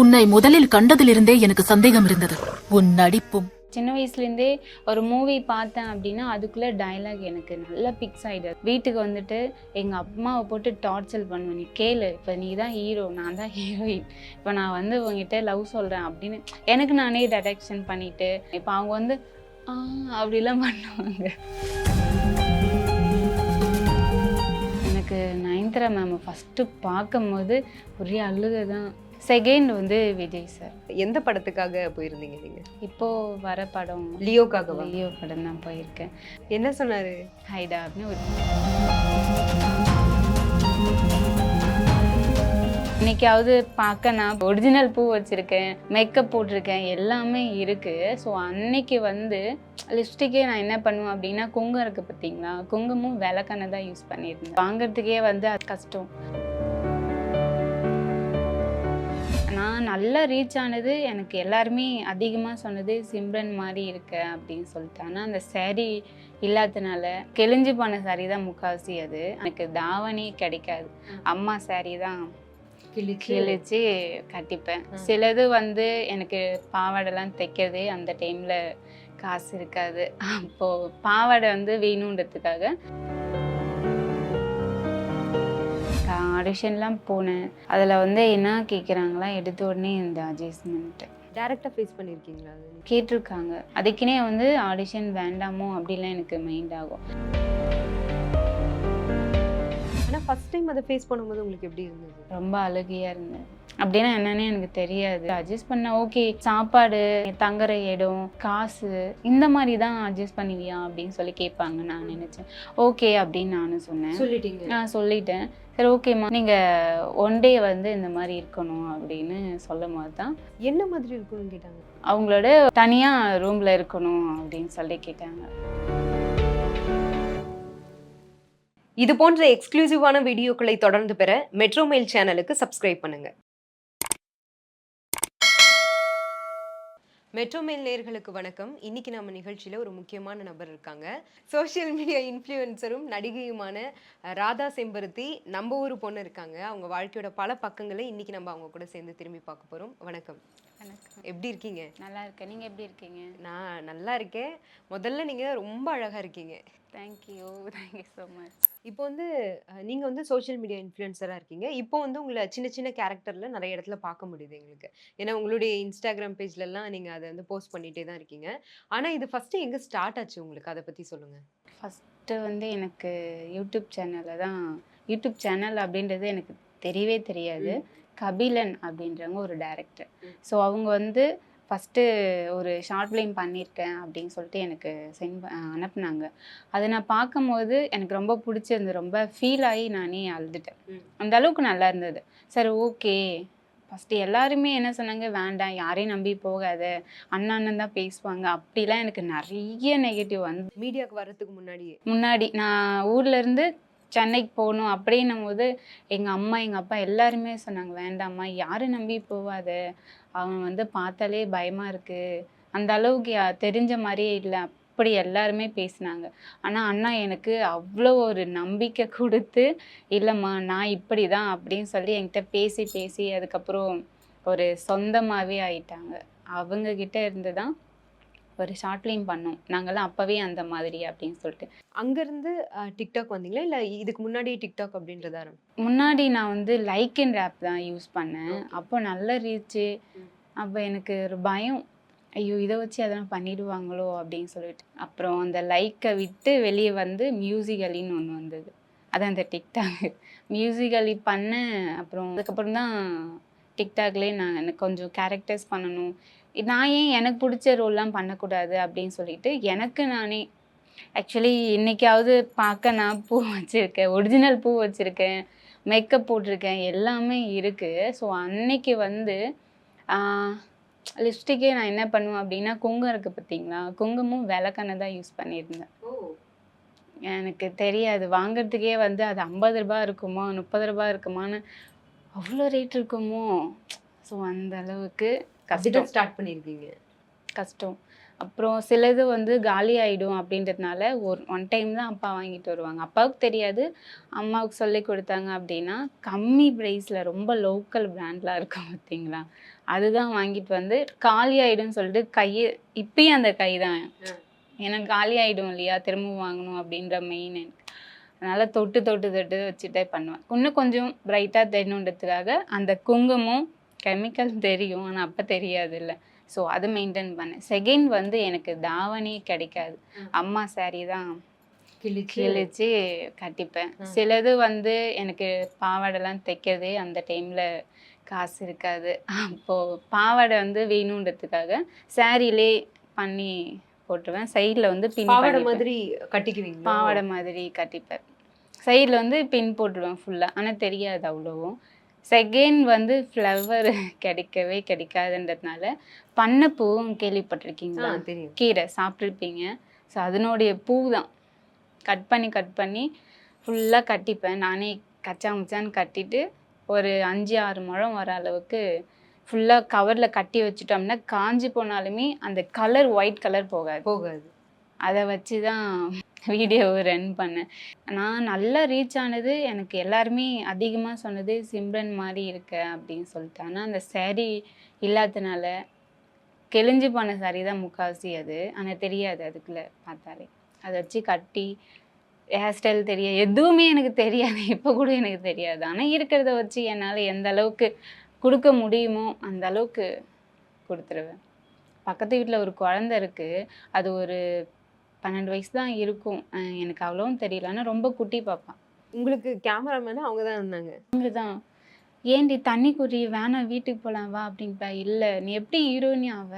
உன்னை முதலில் கண்டதிலிருந்தே எனக்கு சந்தேகம் இருந்தது. உன் நடிப்பும். சின்ன வயசுலேருந்தே ஒரு மூவி பார்த்தேன் அப்படின்னா அதுக்குள்ளே டயலாக் எனக்கு நல்லா பிக்ஸ் ஆகிடுது வீட்டுக்கு வந்துட்டு எங்கள் அம்மாவை போட்டு டார்ச்சர் பண்ணுவேன். நீ கேளு இப்போ நீ தான் ஹீரோ நான் தான் ஹீரோயின் இப்போ நான் வந்து உங்ககிட்ட லவ் சொல்கிறேன் அப்படின்னு எனக்கு நானே டெடெக்ஷன் பண்ணிட்டு இப்போ அவங்க வந்து அப்படிலாம் பண்ணுவாங்க. எனக்கு நயன்தரா மேம் ஃபஸ்ட்டு பார்க்கும்போது ஒரே அழுகை தான் செகண்ட் வந்து விஜய் சார். எந்த படத்துக்காக போயிருந்தீங்க நீங்க? இப்போ வர படம் லியோக்காகவா லியோ படம் தான் போயிருக்கேன். என்ன சொன்னாரு? ஹைடா அப்படின்னு ஒரு இன்னைக்காவது பார்க்க நான் ஒரிஜினல் பூ வச்சுருக்கேன் மேக்கப் போட்டிருக்கேன் எல்லாமே இருக்குது ஸோ அன்னைக்கு வந்து லிப்ஸ்டிக்கே நான் என்ன பண்ணுவேன் அப்படின்னா குங்குமம் இருக்குது பார்த்தீங்களா? குங்குமம் விளக்கெண்ணெய் தான் யூஸ் பண்ணியிருந்தேன். வாங்குறதுக்கே வந்து அது கஷ்டம். நல்லா ரீச் ஆனது எனக்கு எல்லாருமே அதிகமாக சொன்னது சிம்ரன் மாதிரி இருக்க அப்படின்னு சொல்லிட்டு. ஆனால் அந்த saree இல்லாதனால கிழிஞ்சு போன saree தான் முக்கால்வாசி அது. எனக்கு தாவணி கிடைக்காது. அம்மா saree தான் கிழிச்சு கட்டிப்பேன். சிலது வந்து எனக்கு பாவாடைலாம் தைக்கிறதே அந்த டைமில் காசு இருக்காது. அப்போது பாவாடை வந்து வேணுன்றதுக்காக ஆடிஷன்லாம் போனேன். அதில் வந்து என்ன கேட்குறாங்களா எடுத்த உடனே இந்த அட்ஜஸ்ட்மெண்ட் டைரக்டா ஃபேஸ் பண்ணிருக்கீங்களா? அது கேட்டிருக்காங்க. அதுக்குனே வந்து ஆடிஷன் வேண்டாமோ அப்படிலாம் எனக்கு மைண்ட் ஆகும். ஆனா ஃபர்ஸ்ட் டைம் அதை ஃபேஸ் பண்ணும்போது உங்களுக்கு எப்படி இருந்தது? ரொம்ப அழுகையாக இருந்தேன். அப்படின்னா என்னன்னே எனக்கு தெரியாது. அட்ஜஸ்ட் பண்ண ஓகே சாப்பாடு தங்குற இடம் காசு இந்த மாதிரி தான் அட்ஜஸ்ட் பண்ணுவியா அப்படின்னு சொல்லி கேட்பாங்க நான் நினச்சேன். ஓகே அப்படின்னு நானும் சொன்னேன். சொல்லிட்டீங்க. நான் சொல்லிட்டேன். சரி ஓகேம்மா நீங்கள் ஒன் டே வந்து இந்த மாதிரி இருக்கணும் அப்படின்னு சொல்லும் போது தான் என்ன மாதிரி இருக்கும்னு கேட்டாங்க? அவங்களோட தனியாக ரூமில் இருக்கணும் அப்படின்னு சொல்லி கேட்டாங்க. இது போன்ற எக்ஸ்க்ளூசிவான வீடியோக்களை தொடர்ந்து பெற மெட்ரோ மெயில் சேனலுக்கு சப்ஸ்கிரைப் பண்ணுங்க. மெட்ரோ நேர்களுக்கு நேயர்களுக்கு வணக்கம். இன்னைக்கு நம்ம நிகழ்ச்சியில ஒரு முக்கியமான நபர் இருக்காங்க. சோஷியல் மீடியா இன்ஃப்ளூயன்சரும் நடிகையுமான ராதா செம்பருத்தி நம்ம ஊர் பொண்ணு இருக்காங்க. அவங்க வாழ்க்கையோட பல பக்கங்களை இன்னைக்கு நம்ம அவங்க கூட சேர்ந்து திரும்பி பார்க்க போறோம். வணக்கம். வணக்கம். எப்படி இருக்கீங்க? நல்லா இருக்கேன். நீங்கள் எப்படி இருக்கீங்க? நான் நல்லா இருக்கேன். முதல்ல நீங்க ரொம்ப அழகா இருக்கீங்க. தேங்க்யூ தேங்க்யூ ஸோ மச் இப்போ வந்து அஹ், நீங்க வந்து சோஷியல் மீடியா இன்ஃப்ளூயன்சராக இருக்கீங்க. இப்போ வந்து உங்களை சின்ன சின்ன கேரக்டர்ல நிறைய இடத்துல பார்க்க முடியுது எங்களுக்கு. ஏன்னா உங்களுடைய இன்ஸ்டாகிராம் பேஜ்ல எல்லாம் நீங்க அதை வந்து போஸ்ட் பண்ணிட்டே தான் இருக்கீங்க. ஆனா இது ஃபர்ஸ்ட் எங்க ஸ்டார்ட் ஆச்சு உங்களுக்கு? அதை பத்தி சொல்லுங்க. ஃபஸ்ட்டு வந்து எனக்கு யூடியூப் சேனலில் தான் யூடியூப் சேனல் அப்படின்றது எனக்கு தெரியவே தெரியாது. கபிலன் அப்படின்றவங்க ஒரு டைரக்டர். ஸோ அவங்க வந்து ஃபஸ்ட்டு ஒரு ஷார்ட் ஃபிலிம் பண்ணியிருக்கேன் அப்படின்னு சொல்லிட்டு எனக்கு சென்ட் அனுப்புனாங்க. அதை நான் பார்க்கும்போது எனக்கு ரொம்ப பிடிச்சிருந்தது. ரொம்ப ஃபீல் ஆகி நானே அழுதுட்டேன். அந்த அளவுக்கு நல்லா இருந்தது. சரி ஓகே ஃபஸ்ட்டு எல்லாருமே என்ன சொன்னாங்க? வேண்டாம் யாரையும் நம்பி போகாத. அண்ணா அண்ணன் தான் பேசுவாங்க. அப்படிலாம் எனக்கு நிறைய நெகட்டிவ் வந்து மீடியாவுக்கு வர்றதுக்கு முன்னாடியே. முன்னாடி நான் ஊர்ல இருந்து சென்னைக்கு போகணும் அப்படின்னும் போது எங்கள் அம்மா எங்கள் அப்பா எல்லாருமே சொன்னாங்க வேண்டாம்மா யாரும் நம்பி போவாத. அவன் வந்து பார்த்தாலே பயமாக இருக்குது அந்த அளவுக்கு தெரிஞ்ச மாதிரியே இல்லை. அப்படி எல்லாருமே பேசினாங்க. ஆனால் அண்ணா எனக்கு அவ்வளோ ஒரு நம்பிக்கை கொடுத்து இல்லைம்மா நான் இப்படி தான் அப்படின்னு சொல்லி என்கிட்ட பேசி பேசி அதுக்கப்புறம் ஒரு சொந்தமாகவே ஆயிட்டாங்க. அவங்கக்கிட்ட இருந்து தான் ஒரு ஷார்ட் ஃபிலிம் பண்ணோம். நாங்கெல்லாம் அப்போவே அந்த மாதிரி அப்படின்னு சொல்லிட்டு. அங்க இருந்து அஹ், டிக்டாக் வந்தீங்களா? இல்ல இதுக்கு முன்னாடியே டிக்டாக் அப்படின்றத? முன்னாடி நான் வந்து லைக் அண்ட் ஆப் தான் யூஸ் பண்ணேன். அப்போ நல்ல ரீச்சு. அப்போ எனக்கு ஒரு பயம். ஐயோ இதை வச்சு அதெல்லாம் பண்ணிடுவாங்களோ அப்படின்னு சொல்லிட்டு. அப்புறம் அந்த லைக்கை விட்டு வெளியே வந்து மியூசிகலின்னு ஒன்று வந்தது. அது அந்த டிக்டாக் மியூசிகலி பண்ணேன். அப்புறம் அதுக்கப்புறம் தான் டிக்டாக்லேயே நான் எனக்கு கொஞ்சம் கேரக்டர்ஸ் பண்ணணும். நான் ஏன் எனக்கு பிடிச்ச ரோல்லாம் பண்ணக்கூடாது அப்படின்னு சொல்லிட்டு எனக்கு நானே ஆக்சுவலி இன்னைக்காவது பார்க்க நான் பூ வச்சுருக்கேன் ஒரிஜினல் பூ வச்சுருக்கேன் மேக்கப் போட்டிருக்கேன் எல்லாமே இருக்குது ஸோ அன்னைக்கு வந்து லிப்ஸ்டிக்கே நான் என்ன பண்ணுவேன் அப்படின்னா குங்குமம் இருக்குது பார்த்தீங்களா? குங்குமம் விளக்கெண்ணெய் தான் யூஸ் பண்ணியிருந்தேன் எனக்கு தெரியாது. வாங்குறதுக்கே வந்து அது ஐம்பது ரூபாய் இருக்குமா முப்பது ரூபாய் இருக்குமான்னு அவ்வளோ ரேட் இருக்குமோ? ஸோ அந்த அளவுக்கு கஷ்டம். ஸ்டார்ட் பண்ணிருக்கீங்க. கஷ்டம். அப்புறம் சிலது வந்து காலி ஆயிடும் அப்படின்றதுனால ஒரு ஒன் டைம் தான் அப்பா வாங்கிட்டு வருவாங்க. அப்பாவுக்கு தெரியாது. அம்மாவுக்கு சொல்லி கொடுத்தாங்க அப்படின்னா கம்மி ப்ரைஸில் ரொம்ப லோக்கல் பிராண்ட்லாம் இருக்கும் பார்த்தீங்களா? அதுதான் வாங்கிட்டு வந்து காலி ஆயிடும்னு சொல்லிட்டு கையை இப்பயும் அந்த கை தான். எனக்கு காலி ஆயிடும் இல்லையா? திரும்ப வாங்கணும் அப்படின்ற மெயின் எனக்கு. அதனால் தொட்டு தொட்டு தொட்டு வச்சுட்டே பண்ணுவேன். இன்னும் கொஞ்சம் பிரைட்டாக தெரியணுன்றதுக்காக அந்த குங்குமம் கெமிக்கல் தெரியும் ஆனால் அப்போ தெரியாது இல்லை ஸோ அதை மெயின்டைன் பண்ணேன். செகண்ட் வந்து எனக்கு தாவணி கிடைக்காது. அம்மா saree தான் கிழிச்சு கட்டிப்பேன். சிலது வந்து எனக்கு பாவாடைலாம் தைக்கிறதே அந்த டைமில் காசு இருக்காது. அப்போது பாவாடை வந்து வேணுன்றதுக்காக சாரிலே பண்ணி போட்டுருவேன். சைடில் வந்து பின் பாவாடை. மாதிரி கட்டிக்குவீங்களா? பாவாடை மாதிரி கட்டிப்பேன். சைடில் வந்து பின் போட்டுருவேன் ஃபுல்லாக ஆனால் தெரியாது அவ்வளோவும். செகண்ட் வந்து ஃப்ளவர் கிடைக்கவே கிடைக்காதுன்றதுனால பண்ணப்பூவும் கேள்விப்பட்டிருக்கீங்களா? கீரை சாப்பிட்ருப்பீங்க ஸோ அதனுடைய பூ தான் கட் பண்ணி கட் பண்ணி ஃபுல்லாக கட்டிப்பேன். நானே கச்சா முச்சான்னு கட்டிட்டு ஒரு அஞ்சு ஆறு முழம் வர அளவுக்கு ஃபுல்லாக கவரில் கட்டி வச்சுட்டோம்னா காஞ்சி போனாலுமே அந்த கலர் ஒயிட் கலர் போகாது. போகாது. அதை வச்சு தான் வீடியோவை ரன் பண்ணேன். நான் நல்லா ரீச் ஆனது எனக்கு எல்லாருமே அதிகமாக சொன்னது சிம்ரன் மாதிரி இருக்க அப்படின்னு சொல்லிட்டு. ஆனால் அந்த சேரீ இல்லாதனால கெழிஞ்சு போன சாரி தான் முக்கால்வாசி அது. ஆனால் தெரியாது அதுக்குள்ளே பார்த்தாலே. அதை வச்சு கட்டி ஹேர் ஸ்டைல் தெரிய எதுவுமே எனக்கு தெரியாது. இப்போ கூட எனக்கு தெரியாது. ஆனால் இருக்கிறத வச்சு என்னால் எந்த அளவுக்கு கொடுக்க முடியுமோ அந்த அளவுக்கு கொடுத்துருவேன். பக்கத்து வீட்டில் ஒரு குழந்த இருக்குது அது ஒரு பன்னெண்டு வயசு தான் இருக்கும். எனக்கு அவ்வளோவும் தெரியல. ஆனால் ரொம்ப குட்டி பாப்பா. உங்களுக்கு கேமராமேனா அவங்க தான் இருந்தாங்க. அவங்க தான் ஏன்டி தண்ணி குடி வேணாம் வீட்டுக்கு போகலாம் வா அப்படின்ப்பா இல்லை நீ எப்படி ஹீரோயினி அவ?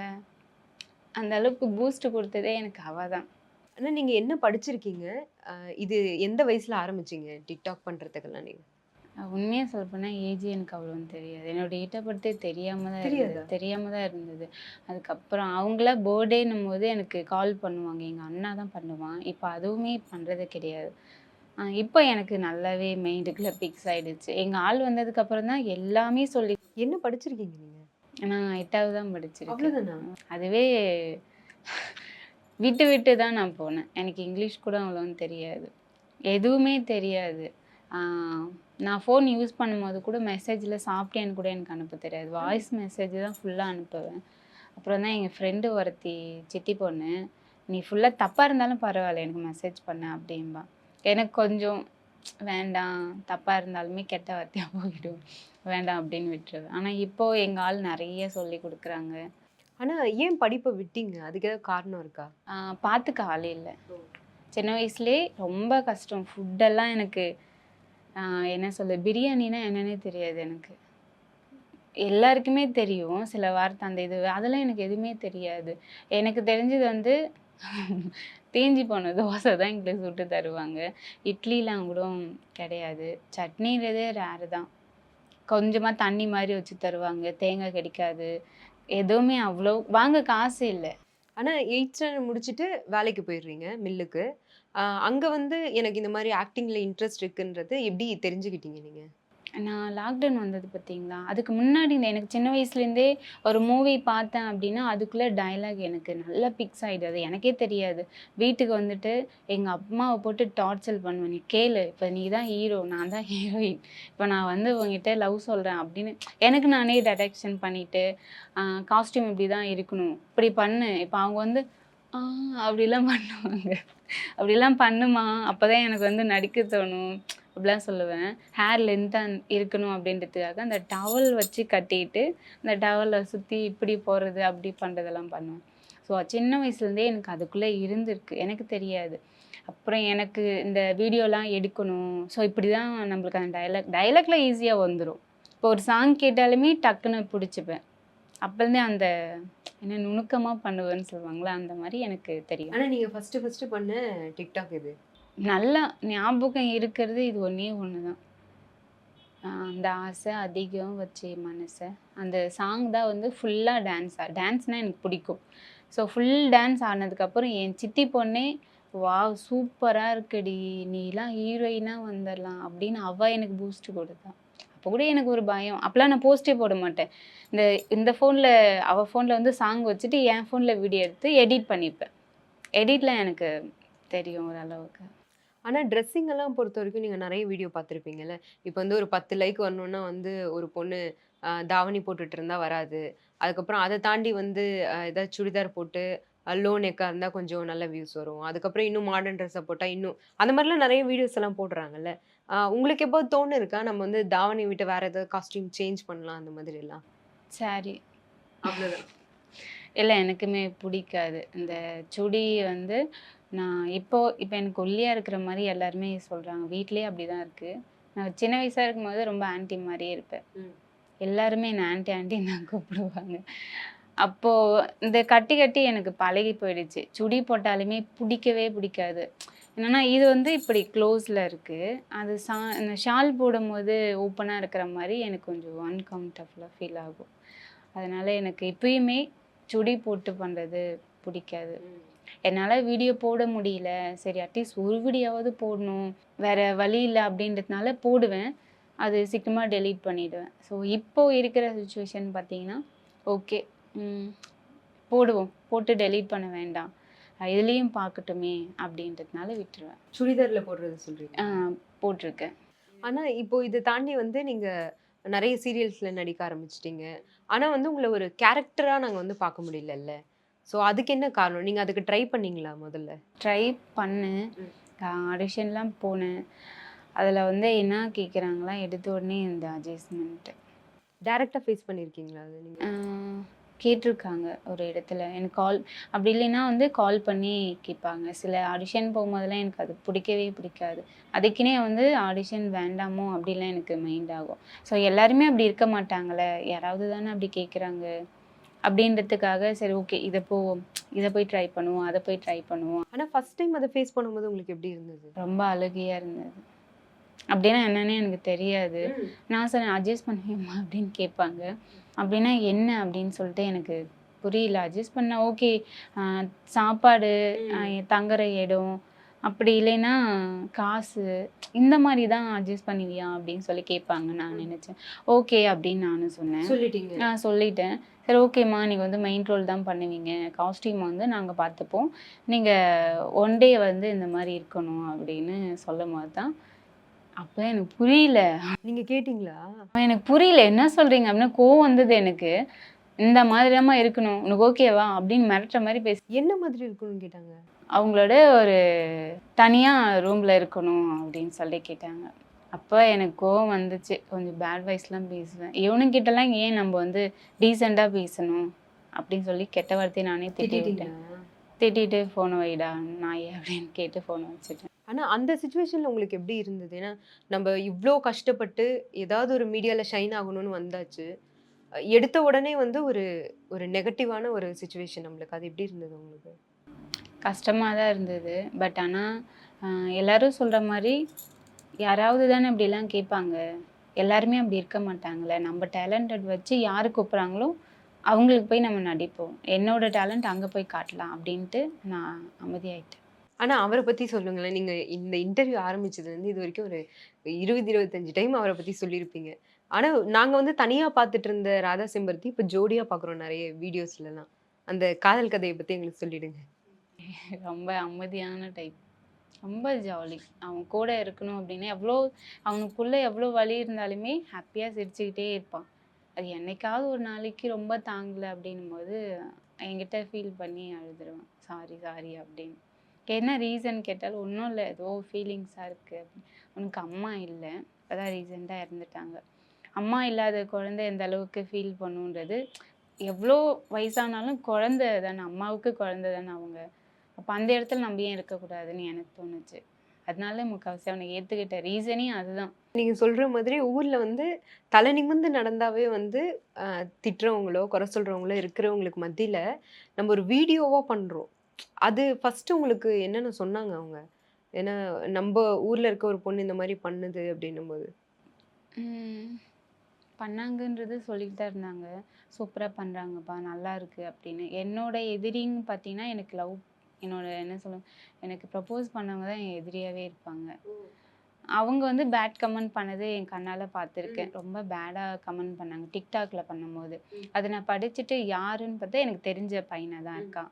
அந்த அளவுக்கு பூஸ்ட் கொடுத்ததே எனக்கு அவ தான் ஆனா நீங்க என்ன படிச்சிருக்கீங்க? இது எந்த வயசுல ஆரம்பிச்சீங்க? டிக்டாக் பண்றதுக்கெல்லாம் நீங்க. உண்மையாக சொல்ல போனால் ஏஜ் எனக்கு அவ்வளோவும் தெரியாது. என்னோட டேட்டா பர்த்தே தெரியாமல் தான்? இருந்தது. தெரியாமல் தான் இருந்தது. அதுக்கப்புறம் அவங்கள பர்த்டேன்னும் போது எனக்கு கால் பண்ணுவாங்க. எங்கள் அண்ணா தான் பண்ணுவான். இப்போ அதுவுமே பண்ணுறது கிடையாது. இப்போ எனக்கு நல்லாவே மைண்டுக்குள்ளே பிக்ஸ் ஆயிடுச்சு. எங்கள் ஆள் வந்ததுக்கப்புறம் தான் எல்லாமே சொல்லி என்ன படிச்சிருக்கீங்க நீங்க? நான் எட்டாவது தான் படிச்சிருக்கேன். அதுவே விட்டு விட்டு தான் நான் போனேன். எனக்கு இங்கிலீஷ் கூட அவ்வளோவும் தெரியாது. எதுவுமே தெரியாது. நான் ஃபோன் யூஸ் பண்ணும்போது கூட மெசேஜில் சாப்பிட்டேன்னு கூட எனக்கு அனுப்ப தெரியாது. வாய்ஸ் மெசேஜ் தான் ஃபுல்லாக அனுப்புவேன். அப்புறம் தான் எங்கள் ஃப்ரெண்டு ஒருத்தி சித்தி பொண்ணு நீ ஃபுல்லாக தப்பாக இருந்தாலும் பரவாயில்ல எனக்கு மெசேஜ் பண்ண அப்படின்பா எனக்கு கொஞ்சம் வேண்டாம் தப்பாக இருந்தாலுமே கெட்ட வார்த்தையாக போயிடும். வேண்டாம் அப்படின்னு விட்டுருவேன். ஆனால் இப்போது எங்கள் ஆள் நிறைய சொல்லி கொடுக்குறாங்க. ஆனா ஏன் படிப்பை விட்டீங்க? அதுக்கு ஏதாவது காரணம் இருக்கா? பார்த்துக்க ஆள் இல்லை. சின்ன வயசுலேயே ரொம்ப கஷ்டம். ஃபுட்டெல்லாம் எனக்கு என்ன சொல்ல பிரியாணினா என்னன்னே தெரியாது எனக்கு. எல்லாருக்குமே தெரியும். சில வார்த்தை அந்த இது அதெல்லாம் எனக்கு எதுவுமே தெரியாது. எனக்கு தெரிஞ்சது வந்து தேஞ்சி போன தோசை தான் எங்களுக்கு சுட்டு தருவாங்க. இட்லிலாம் கூட கிடையாது. சட்னின்றதே ரேரு தான். கொஞ்சமாக தண்ணி மாதிரி வச்சு தருவாங்க. தேங்காய் கிடைக்காது. எதுவுமே அவ்வளோ வாங்க காசு இல்லை. ஆனால் எயிட் ஸ்டாண்டர்ட் முடிச்சுட்டு வேலைக்கு போயிடுறீங்க மில்லுக்கு. அங்கே வந்து எனக்கு இந்த மாதிரி ஆக்டிங்கில் இன்ட்ரெஸ்ட் இருக்குன்றது எப்படி தெரிஞ்சுக்கிட்டீங்க நீங்கள் நான் லாக்டவுன் வந்தது பார்த்தீங்களா? அதுக்கு முன்னாடி இந்த எனக்கு சின்ன வயசுலேருந்தே ஒரு மூவி பார்த்தேன் அப்படின்னா அதுக்குள்ளே டயலாக் எனக்கு நல்லா பிக்ஸ் ஆகிடுது அது எனக்கே தெரியாது. வீட்டுக்கு வந்துட்டு எங்கள் அம்மாவை போட்டு டார்ச்சர் பண்ணுவேன். நீ கேளு இப்போ நீ தான் ஹீரோ நான் தான் ஹீரோயின் இப்போ நான் வந்து உங்ககிட்ட லவ் சொல்கிறேன் அப்படின்னு எனக்கு நானே டெடெக்ஷன் பண்ணிவிட்டு காஸ்டியூம் இப்படி தான் இருக்கணும். இப்படி பண்ணு. இப்போ அவங்க வந்து ஆ அப்படிலாம் பண்ணுவாங்க. அப்படிலாம் பண்ணுமா? அப்போ தான் எனக்கு வந்து நடிக்க தோணும். அப்படிலாம் சொல்லுவேன். ஹேர் லென்த்தாக இருக்கணும் அப்படின்றதுக்காக அந்த டவல் வச்சு கட்டிட்டு அந்த டவலை சுற்றி இப்படி போகிறது அப்படி பண்ணுறதெல்லாம் பண்ணுவேன். ஸோ சின்ன வயசுலேருந்தே எனக்கு அதுக்குள்ளே இருந்திருக்கு. எனக்கு தெரியாது. அப்புறம் எனக்கு இந்த வீடியோலாம் எடுக்கணும். ஸோ இப்படி தான் நம்மளுக்கு அந்த டைலாக் டைலாக்ல ஈஸியாக வந்துடும் இப்போ ஒரு சாங் கேட்டாலுமே டக்குன்னு பிடிச்சிப்பேன். அப்போருந்தே அந்த என்ன நுணுக்கமாக பண்ணுவேன்னு சொல்லுவாங்களா? அந்த மாதிரி எனக்கு தெரியும். ஆனால் நீங்கள் ஃபஸ்ட்டு ஃபஸ்ட்டு பண்ண டிக்டாக் இது. நல்லா ஞாபகம் இருக்கிறது இது ஒன்றே ஒன்று தான் அந்த ஆசை அதிகம் வச்சு மனசை. அந்த சாங் தான் வந்து ஃபுல்லாக டான்ஸ் டான்ஸ்னால் எனக்கு பிடிக்கும். ஸோ ஃபுல் டான்ஸ் ஆனதுக்கப்புறம் என் சித்தி பொண்ணே வா சூப்பராக இருக்குடி நீலாம் ஹீரோயினாக வந்துடலாம் அப்படின்னு அவள் எனக்கு பூஸ்ட் கொடுத்தா. அப்போ கூட எனக்கு ஒரு பயம். அப்போலாம் நான் போஸ்டே போட மாட்டேன். இந்த இந்த ஃபோனில் அவள் ஃபோனில் வந்து சாங் வச்சுட்டு என் ஃபோனில் வீடியோ எடுத்து எடிட் பண்ணிப்பேன். எடிட்டில் எனக்கு தெரியும் ஓரளவுக்கு. ஆனா ட்ரெஸ்ஸிங் எல்லாம் பொறுத்த வரைக்கும் நீங்க நிறைய வீடியோ பார்த்துருப்பீங்கல்ல. இப்போ வந்து ஒரு பத்து லைக் வரணும்னா வந்து ஒரு பொண்ணு தாவணி போட்டுட்டு இருந்தா வராது. அதுக்கப்புறம் அதை தாண்டி வந்து ஏதாவது சுடிதார் போட்டு லோ நெக்காக இருந்தால் கொஞ்சம் நல்ல வியூஸ் வரும். அதுக்கப்புறம் இன்னும் மாடர்ன் ட்ரெஸ்ஸை போட்டால் இன்னும் அந்த மாதிரிலாம் நிறைய வீடியோஸ் எல்லாம் போடுறாங்கல்ல. உங்களுக்கு எப்போ தோணு இருக்கா நம்ம வந்து தாவணி விட்டு வேற ஏதாவது காஸ்டியூம் சேஞ்ச் பண்ணலாம் அந்த மாதிரி எல்லாம்? சரி. அவ்வளோதான் இல்லை எனக்குமே பிடிக்காது. இந்த சுடி வந்து நான் இப்போ இப்போ எனக்கு ஒல்லியாக இருக்கிற மாதிரி எல்லாருமே சொல்கிறாங்க வீட்லேயே அப்படி தான் இருக்குது நான் சின்ன வயசாக இருக்கும்போது ரொம்ப ஆன்ட்டி மாதிரியே இருப்பேன். எல்லாருமே என்னை ஆன்ட்டி ஆன்ட்டி தான் கூப்பிடுவாங்க. அப்போது இந்த கட்டி கட்டி எனக்கு பழகி போயிடுச்சு. சுடி போட்டாலுமே பிடிக்கவே பிடிக்காது. என்னன்னா இது வந்து இப்படி க்ளோஸில் இருக்குது அது சா இந்த ஷால் போடும்போது ஓப்பனாக இருக்கிற மாதிரி எனக்கு கொஞ்சம் அன்கம்ஃபர்டபுளாக ஃபீல் ஆகும். அதனால் எனக்கு இப்பயுமே சுடி போட்டு பண்ணுறது பிடிக்காது. என்னால் வீடியோ போட முடியல. சரி அட்லீஸ்ட் ஒரு வீடியோவாவது போடணும். வேற வழி இல்லை அப்படின்றதுனால போடுவேன். அது சீக்கிரமாக டெலீட் பண்ணிடுவேன். ஸோ இப்போ இருக்கிற சுச்சுவேஷன் பார்த்தீங்கன்னா ஓகே போடுவோம். போட்டு டெலீட் பண்ண வேண்டாம். இதுலேயும் பார்க்கட்டுமே அப்படின்றதுனால விட்டுருவேன். சுடிதாரில் போடுறது சொல்றீங்க? ஆஹ் போட்டிருக்கேன். ஆனா இப்போ இதை தாண்டி வந்து நீங்க நிறைய சீரியல்ஸ்ல நடிக்க ஆரம்பிச்சிட்டீங்க. ஆனா வந்து உங்களை ஒரு கேரக்டரா நாங்க வந்து பார்க்க முடியலல்ல. ஸோ அதுக்கு என்ன காரணம்? நீங்க அதுக்கு ட்ரை பண்ணீங்களா முதல்ல? ட்ரை பண்ணேன். ஆடிஷன்லாம் போனேன். அதில் வந்து என்ன கேட்குறாங்களா எடுத்த உடனே இந்த அட்ஜஸ்ட்மெண்ட்டு டைரக்டா ஃபேஸ் பண்ணிருக்கீங்களா அது கேட்டிருக்காங்க ஒரு இடத்துல. எனக்கு கால் அப்படி இல்லைன்னா வந்து கால் பண்ணி கேட்பாங்க. சில ஆடிஷன் போகும்போதெல்லாம் எனக்கு அது பிடிக்கவே பிடிக்காது. அதுக்குன்னே வந்து ஆடிஷன் வேண்டாமோ அப்படிலாம் எனக்கு மைண்ட் ஆகும். ஸோ எல்லாருமே அப்படி இருக்க மாட்டாங்களே. யாராவது தானே அப்படி கேட்குறாங்க அப்படின்றதுக்காக சரி ஓகே இதை போ இதை போய் ட்ரை பண்ணுவோம் அதை போய் ட்ரை பண்ணுவோம். ஆனா ஃபர்ஸ்ட் டைம் அதை ஃபேஸ் பண்ணும்போது உங்களுக்கு எப்படி இருந்தது? ரொம்ப அழுகையாக இருந்தது. அப்படின்னா என்னன்னே எனக்கு தெரியாது. நான் சொன்னேன் அட்ஜஸ்ட் பண்ணுவீமா அப்படின்னு கேட்பாங்க. அப்படின்னா என்ன? அப்படின்னு சொல்லிட்டு எனக்கு புரியல. அட்ஜஸ்ட் பண்ண ஓகே சாப்பாடு தங்குற இடம் அப்படி இல்லைன்னா காசு இந்த மாதிரி தான் அட்ஜஸ்ட் பண்ணுவியா அப்படின்னு சொல்லி கேட்பாங்க நான் நினச்சேன். ஓகே அப்படின்னு நானும் சொன்னேன். சொல்லிட்டீங்க. நான் சொல்லிட்டேன். சரி ஓகேம்மா நீங்கள் வந்து மெயின் ரோல் தான் பண்ணுவீங்க. காஸ்டியூம் வந்து நாங்கள் பார்த்துப்போம். நீங்கள் ஒன் டே வந்து இந்த மாதிரி இருக்கணும் அப்படின்னு சொல்லும் போது தான் அப்போ எனக்கு புரியல. நீங்க கேட்டீங்களா? எனக்கு புரியல. என்ன சொல்கிறீங்க அப்படின்னா கோவம் வந்தது எனக்கு. இந்த மாதிரியாம்மா இருக்கணும். உனக்கு ஓகேவா அப்படின்னு மிரட்டுற மாதிரி பேசி என்ன மாதிரி இருக்கணும்னு கேட்டாங்க? அவங்களோட ஒரு தனியாக ரூமில் இருக்கணும் அப்படின்னு சொல்லி கேட்டாங்க. அப்போ எனக்கு கோவம் வந்துச்சு. கொஞ்சம் பேட் வைஸ்லாம் பேசுவேன். இவனுக்கிட்டலாம் ஏன் நம்ம வந்து டீசெண்டாக பேசணும்? அப்படின்னு சொல்லி கெட்ட வார்த்தையை நானே திட்டி விட்டேன். திட்டிட்டீங்களா திட்டிட்டு ஃபோனை வைடா நாயே அப்படின்னு கேட்டு ஃபோனை வச்சுட்டேன். ஆனா அந்த சுச்சுவேஷன்ல உங்களுக்கு எப்படி இருந்தது? ஏன்னா நம்ம இவ்வளோ கஷ்டப்பட்டு ஏதாவது ஒரு மீடியால ஷைன் ஆகணும்னு வந்தாச்சு. எடுத்த உடனே வந்து ஒரு ஒரு நெகட்டிவான ஒரு சுச்சுவேஷன் நம்மளுக்கு. அது எப்படி இருந்தது உங்களுக்கு? கஷ்டமாக தான் இருந்தது பட் ஆனால் எல்லாரும் சொல்கிற மாதிரி யாராவது தானே இப்படிலாம் கேட்பாங்க. எல்லாருமே அப்படி இருக்க மாட்டாங்களே. நம்ம டேலண்டட் வச்சு யார் கூப்பிட்றாங்களோ அவங்களுக்கு போய் நம்ம நடிப்போம். என்னோட டேலண்ட் அங்கே போய் காட்டலாம் அப்படின்ட்டு நான் அமைதியாயிட்டேன். ஆனால் அவரை பற்றி சொல்லுங்களேன். நீங்கள் இந்த இன்டர்வியூ ஆரம்பித்ததுலேருந்து இது வரைக்கும் ஒரு இருபது இருபத்தஞ்சு டைம் அவரை பற்றி சொல்லியிருப்பீங்க. ஆனால் நாங்கள் வந்து தனியாக பார்த்துட்டு இருந்த ராதா செம்பருத்தி இப்போ ஜோடியாக பார்க்குறோம் நிறைய வீடியோஸ்லலாம் அந்த காதல் கதையை பற்றி எங்களுக்கு சொல்லிடுங்க. ரொம்ப அமைதியான டைப் ரொம்ப ஜாலி அவன் கூட இருக்கணும் அப்படின்னு எவ்வளோ அவனுக்குள்ளே எவ்வளோ வலி இருந்தாலுமே ஹாப்பியாக சிரிச்சுக்கிட்டே இருப்பான். அது என்னைக்காவது ஒரு நாளைக்கு ரொம்ப தாங்கலை அப்படின்னும் போது என்கிட்ட ஃபீல் பண்ணி அழுதுருவான். சாரி சாரி அப்படின்னு. என்ன ரீசன் கேட்டாலும் ஒன்றும் இல்லை. ஏதோ ஃபீலிங்ஸாக இருக்குது அப்படின்னு. உனக்கு அம்மா இல்லை. அதான் ரீசெண்டாக இறந்துட்டாங்க அம்மா இல்லாத குழந்தை எந்த அளவுக்கு ஃபீல் பண்ணுன்றது எவ்வளோ வயசானாலும் குழந்தை தானே. அம்மாவுக்கு குழந்தை தானே அவங்க. அப்போ அந்த இடத்துல நம்ம ஏன் இருக்கக்கூடாதுன்னு எனக்கு தோணுச்சு. அதனால முக்கால்வாசி அவனை ஏற்றுக்கிட்ட ரீசனே அதுதான். நீங்க சொல்ற மாதிரி ஊர்ல வந்து தலை நிமிர்ந்து நடந்தாவே வந்து திட்டுறவங்களோ குறை சொல்றவங்களோ இருக்கிறவங்களுக்கு மத்தியில நம்ம ஒரு வீடியோவா பண்றோம். அது ஃபர்ஸ்ட் உங்களுக்கு என்னென்ன சொன்னாங்க அவங்க? ஏன்னா நம்ம ஊர்ல இருக்க ஒரு பொண்ணு இந்த மாதிரி பண்ணுது அப்படின்னும் போது பண்ணாங்கன்றது சொல்லிட்டு தான் இருந்தாங்க. சூப்பராக பண்ணுறாங்கப்பா நல்லா இருக்கு அப்படின்னு. என்னோட எதிரின்னு பார்த்தீங்கன்னா எனக்கு லவ் என்னோட என்ன சொல்ல எனக்கு ப்ரப்போஸ் பண்ணவங்க தான் என் எதிரியாகவே இருப்பாங்க. அவங்க வந்து பேட் கமெண்ட் பண்ணது என் கண்ணால் பார்த்துருக்கேன். ரொம்ப பேடாக கமெண்ட் பண்ணாங்க டிக்டாக்ல பண்ணும்போது. அதை நான் படிச்சுட்டு யாருன்னு பார்த்தா எனக்கு தெரிஞ்ச பையனை தான் இருக்கான்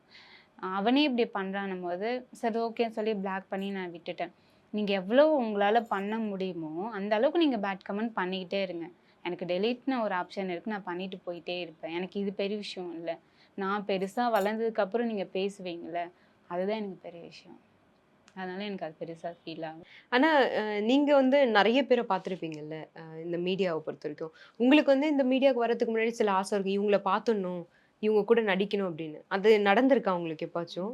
அவனே இப்படி பண்ணுறான்னும் போது சரி ஓகேன்னு சொல்லி பிளாக் பண்ணி நான் விட்டுட்டேன். நீங்கள் எவ்வளோ உங்களால் பண்ண முடியுமோ அந்த அளவுக்கு நீங்கள் பேட் கமெண்ட் பண்ணிக்கிட்டே இருங்க. எனக்கு டெலீட்னு ஒரு ஆப்ஷன் இருக்குது நான் பண்ணிட்டு போயிட்டே இருப்பேன். எனக்கு இது பெரிய விஷயம் இல்லை. நான் பெருசாக வளர்ந்ததுக்கப்புறம் நீங்கள் பேசுவீங்கள்ல அதுதான் எனக்கு பெரிய விஷயம். அதனால எனக்கு அது பெருசாக ஃபீல் ஆகும் ஆனா அஹ், நீங்க வந்து நிறைய பேரை பார்த்துருப்பீங்கல்ல இந்த மீடியாவை பொறுத்த வரைக்கும். உங்களுக்கு வந்து இந்த மீடியாவுக்கு வரதுக்கு முன்னாடி சில ஆசை இருக்கு இவங்கள பார்த்துடணும் இவங்க கூட நடிக்கணும் அப்படின்னு. அது நடந்திருக்கா உங்களுக்கு எப்பாச்சும்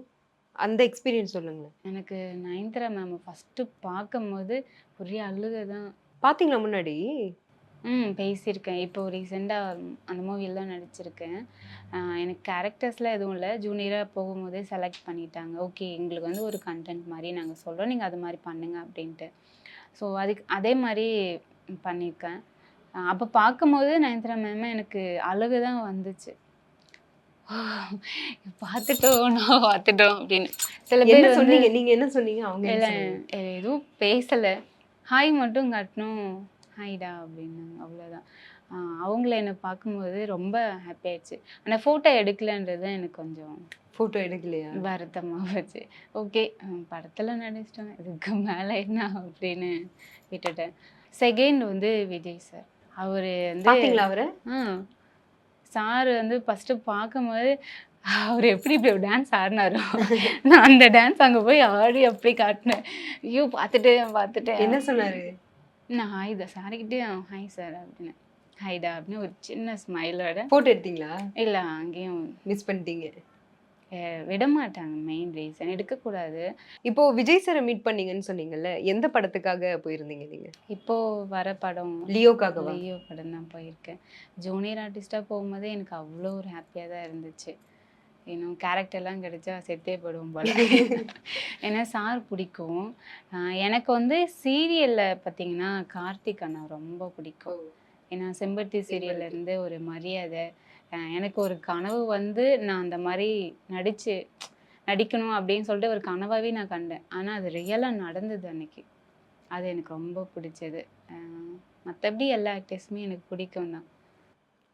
அந்த எக்ஸ்பீரியன்ஸ் சொல்லுங்களேன். எனக்கு நயன்தாரா மேம் ஃபஸ்ட்டு பார்க்கும்போது ஒரே அழுகை தான் பாத்தீங்களா முன்னாடி? ம் பேசியிருக்கேன். இப்போ ரீசெண்டாக அந்த மூவியில் தான் நடிச்சிருக்கேன். ஆஹ் எனக்கு கேரக்டர்ஸ்லாம் எதுவும் இல்லை. ஜூனியராக போகும்போதே செலக்ட் பண்ணிட்டாங்க. ஓகே எங்களுக்கு வந்து ஒரு கண்டென்ட் மாதிரி நாங்கள் சொல்கிறோம் நீங்கள் அது மாதிரி பண்ணுங்க அப்படின்ட்டு. ஸோ அதுக்கு அதே மாதிரி பண்ணியிருக்கேன். அப்போ பார்க்கும்போது நயன்தாரா மேம் எனக்கு அழுகு தான் வந்துச்சு. பார்த்துட்டோம் நான் பார்த்துட்டோம் அப்படின்னு. சில பேர் என்ன சொன்னீங்க? நீங்க என்ன சொன்னீங்க? அவங்க என்ன இல்லை சொன்னாங்க? எதுவும் பேசலை. ஹாய் மட்டும் காட்டணும். ஹாய்டா அப்படின்னாங்க அவ்வளோதான் அவங்கள என்னை பார்க்கும்போது ரொம்ப ஹாப்பி ஆயிடுச்சு. ஆனால் ஃபோட்டோ எடுக்கலன்றது எனக்கு கொஞ்சம் போட்டோ எடுக்கலையா? வருத்தமாக போச்சு. ஓகே படத்தில் நடிச்சிட்டோம் இதுக்கு மேலே என்ன அப்படின்னு விட்டுட்டேன். செகண்ட் வந்து விஜய் சார் அவர் வந்து அவரை? சார் வந்து ஃபஸ்ட்டு பார்க்கும்போது அவர் எப்படி இப்படி ஒரு டான்ஸ் ஆடினாரோ நான் அந்த டான்ஸ் அங்கே போய் ஆடி அப்படி காட்டினேன். ஐயோ பார்த்துட்டேன் பார்த்துட்டேன். என்ன சொன்னாரு? நான் ஹாய் தான் சாரிக்கிட்டே ஹாய் சார் அப்படின்னு. ஹாய்டா அப்படின்னு ஒரு சின்ன ஸ்மைலோட போட்டோ எடுத்தீங்களா? இல்லை அங்கேயும். மிஸ் பண்ணிட்டீங்க. விட மாட்டாங்க மெயின் ரீசன் எடுக்கக்கூடாது. இப்போ விஜய் சாரை மீட் பண்ணீங்கன்னு சொன்னீங்கல்ல எந்த படத்துக்காக போயிருந்தீங்க நீங்க? இப்போ வர படம். லியோக்காகவா? லியோ படம் தான் போயிருக்கேன். ஜூனியர் ஆர்டிஸ்டாக போகும்போதே எனக்கு அவ்வளோ ஒரு ஹாப்பியாக தான் இருந்துச்சு. இன்னும் கேரக்டர்லாம் கிடைச்சா செத்தே போடுவோம் போல. ஏன்னா சார் பிடிக்கும். எனக்கு வந்து சீரியலில் பார்த்தீங்கன்னா கார்த்திக் அண்ணா ரொம்ப பிடிக்கும். ஏன்னா செம்பருத்தி சீரியல்ல இருந்து ஒரு மரியாதை. எனக்கு ஒரு கனவு வந்து நான் அந்த மாதிரி நடிச்சு நடிக்கணும் அப்படின்னு சொல்லிட்டு ஒரு கனவாகவே நான் கண்டேன். ஆனால் அது ரியலாக நடந்தது அன்னைக்கு. அது எனக்கு ரொம்ப பிடிச்சது. மற்றபடி எல்லா ஆக்டர்ஸுமே எனக்கு பிடிக்கும் தான்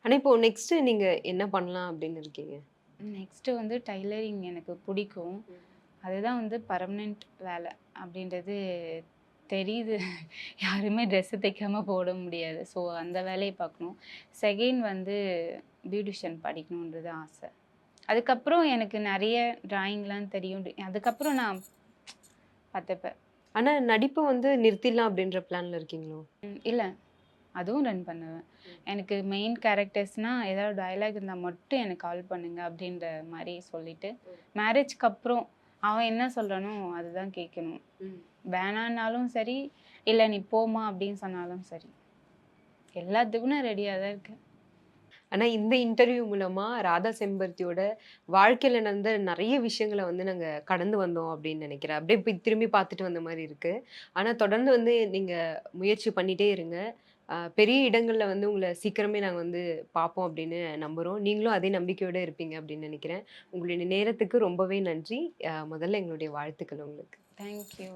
ஆனா இப்போ நெக்ஸ்ட் நீங்க என்ன பண்ணலாம் அப்படின்னு இருக்கீங்க? நெக்ஸ்ட்டு வந்து டைலரிங் எனக்கு பிடிக்கும். அதுதான் வந்து பர்மனெண்ட் வேலை அப்படின்றது தெரியுது. யாருமே ட்ரெஸ்ஸு தைக்காம போட முடியாது. ஸோ அந்த வேலையை பார்க்கணும். செகண்ட் வந்து பியூட்டிஷியன் படிக்கணுன்றது ஆசை. அதுக்கப்புறம் எனக்கு நிறைய டிராயிங்லாம் தெரியும். அதுக்கப்புறம் நான் பார்த்துப்பேன். ஆனா நடிப்பை வந்து நிறுத்திடலாம் அப்படின்ற பிளான்ல இருக்கீங்களோ? இல்லை. அதுவும் ரன் பண்ணுவேன். எனக்கு மெயின் கேரக்டர்ஸ்னால் ஏதாவது டயலாக் இருந்தால் மட்டும் எனக்கு கால் பண்ணுங்க அப்படின்ற மாதிரி சொல்லிட்டு மேரேஜ்க்கு அப்புறம் அவன் என்ன சொல்கிறானோ அதுதான் கேட்கணும். வேணான்னாலும் சரி இல்லை நீ போமா அப்படின்னு சொன்னாலும் சரி. எல்லாத்துக்கும் நான் ரெடியாக தான் இருக்கேன் ஆனா இந்த இன்டர்வியூ மூலமா ராதா செம்பருத்தியோட வாழ்க்கையில நடந்த நிறைய விஷயங்களை வந்து நாங்க கடந்து வந்தோம் அப்படின்னு நினைக்கிறேன். அப்படியே போய் திரும்பி பார்த்துட்டு வந்த மாதிரி இருக்கு. ஆனா தொடர்ந்து வந்து நீங்க முயற்சி பண்ணிட்டே இருங்க. பெரிய இடங்களில் வந்து உங்களை சீக்கிரமே நாங்கள் வந்து பார்ப்போம் அப்படின்னு நம்புகிறோம் நீங்களும் அதே நம்பிக்கையோடு இருப்பீங்க அப்படின்னு நினைக்கிறேன். உங்களுடைய நேரத்துக்கு ரொம்பவே நன்றி. முதல்ல எங்களுடைய வாழ்த்துக்கள் உங்களுக்கு. தேங்க்யூ